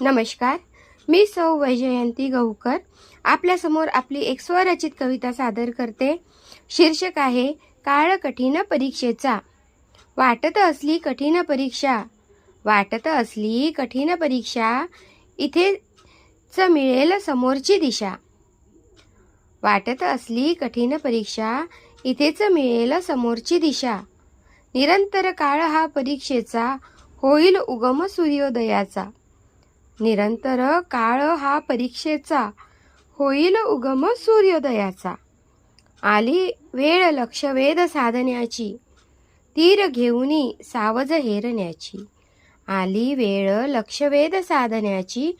नमस्कार मी सौ वैजयंती गौकर. आपल्यासमोर आपली एक स्वरचित कविता सादर करते. शीर्षक आहे काळ कठीण परीक्षेचा. वाटत असली कठीण परीक्षा. वाटत असली कठीण परीक्षा. इथेच मिळेल समोरची दिशा. वाटत असली कठीण परीक्षा. इथेच मिळेल समोरची दिशा. निरंतर काळ हा परीक्षेचा. होईल उगम सूर्योदयाचा. निरंतर काळ हा परीक्षेचा होईल उगम सूर्योदयाचा. आली वेळ लक्षवेध साधण्याची तीर घेऊनी सावज हेरण्याची. आली वेळ लक्षवेध साधण्याची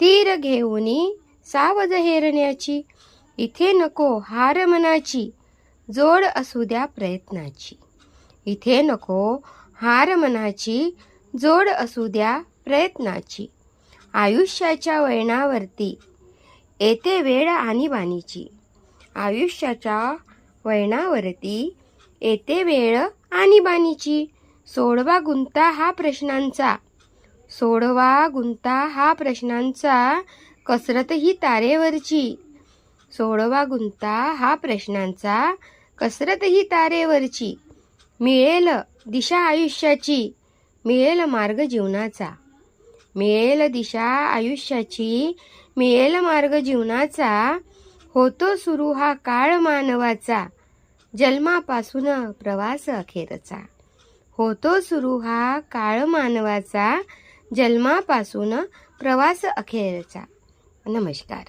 तीर घेऊनी सावज हेरण्याची. इथे नको हार मनाची जोड असू द्या प्रयत्नाची. इथे नको हार मनाची जोड असू द्या प्रयत्नाची. आयुष्याच्या वळणावरती. येते वेळ आणीबाणीची आयुष्याच्या वळणावरती येते वेळ आणीबाणीची सोडवा गुंता हा प्रश्नांचा. सोडवा गुंता हा प्रश्नांचा. कसरत ही तारेवरची. सोडवा गुंता हा प्रश्नांचा. कसरत ही तारेवरची. मिळेल दिशा आयुष्याची. मिळेल मार्ग जीवनाचा. मिळेल दिशा आयुष्याची मिळेल मार्ग जीवनाचा. होतो सुरू हा काळ मानवाचा जन्मापासून प्रवास अखेरचा. होतो सुरू हा काळ मानवाचा जन्मापासून प्रवास अखेरचा. नमस्कार.